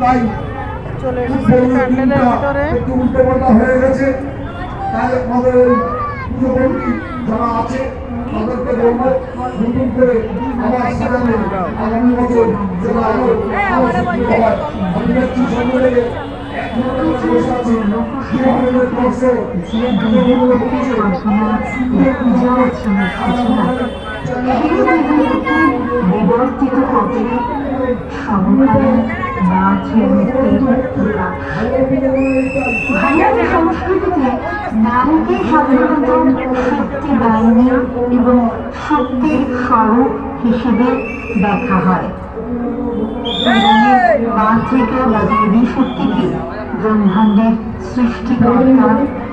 তাই চলে এসেছে প্যান্ডেলের ভিতরে। একটু উল্টোপাল্টা হয়ে গেছে। তাই আমাদের পুজো কমিটি যারা আছে তাদেরকে বলব নতুন করে আবার সেখানে আগামী বছর যেন আরও সংস্কৃতি হয় আমি আছি। কীভাবে করছে কীভাবে করছে বিবর্তিত হতে ভারতীয় সংস্কৃতিতে নারীকে সাধারণত শক্তি বাহিনী এবং শক্তির স্বরূপ হিসেবে দেখা হয় মাতৃকা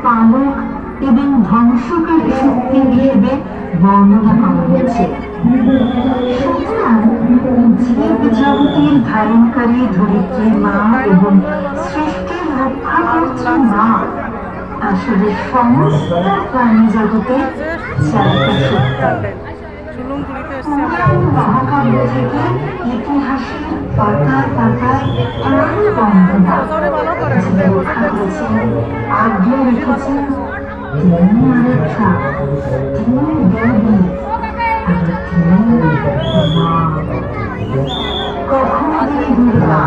পালক এবং ধ্বংসকারী শক্তি হিসেবে বর্ণনা করা ধারণকারী ধরিত্রী মা এবং সৃষ্টির রক্ষাকর্ত্রী মা আসলে সমস্ত প্রাণী পুরাণ মহাকাব্য ইতিহাসের পাতায় পাতায় কখনো তিনি দুর্গা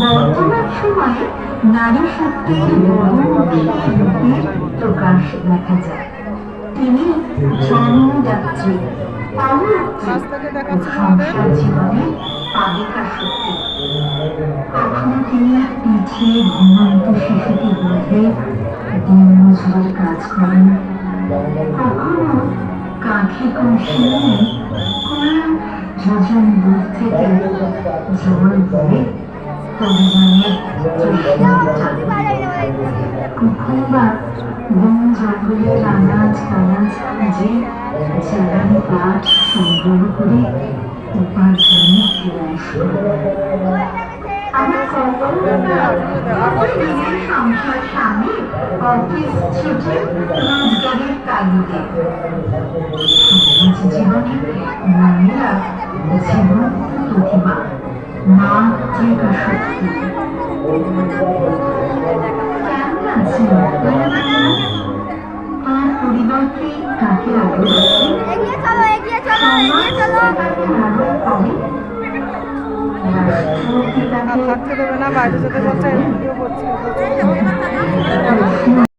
বর্তমান সময়ে নারী শক্তির দেখা যায় তিনি জন্মদাত্রী সংসার জীবনে পালিকা শক্তি কখনো তিনি পিঠে ঘুমন্ত শিশুকে বোধে দিন মজুরের কাজ করেন কখনো কাঁখে যোজন দূর থেকে জল করে তরুণের মেটান বা বন জঙ্গলের আনাজ কানাজ খুঁজে জ্বালানি কাঠ সংগ্রহ করে উপার্জনে ফিরে জীবন প্রতিমা মাতৃকা শক্তি এগিয়ে চলো এগিয়ে দেবে না বাইরে যেতে বলছে ভিডিও করছি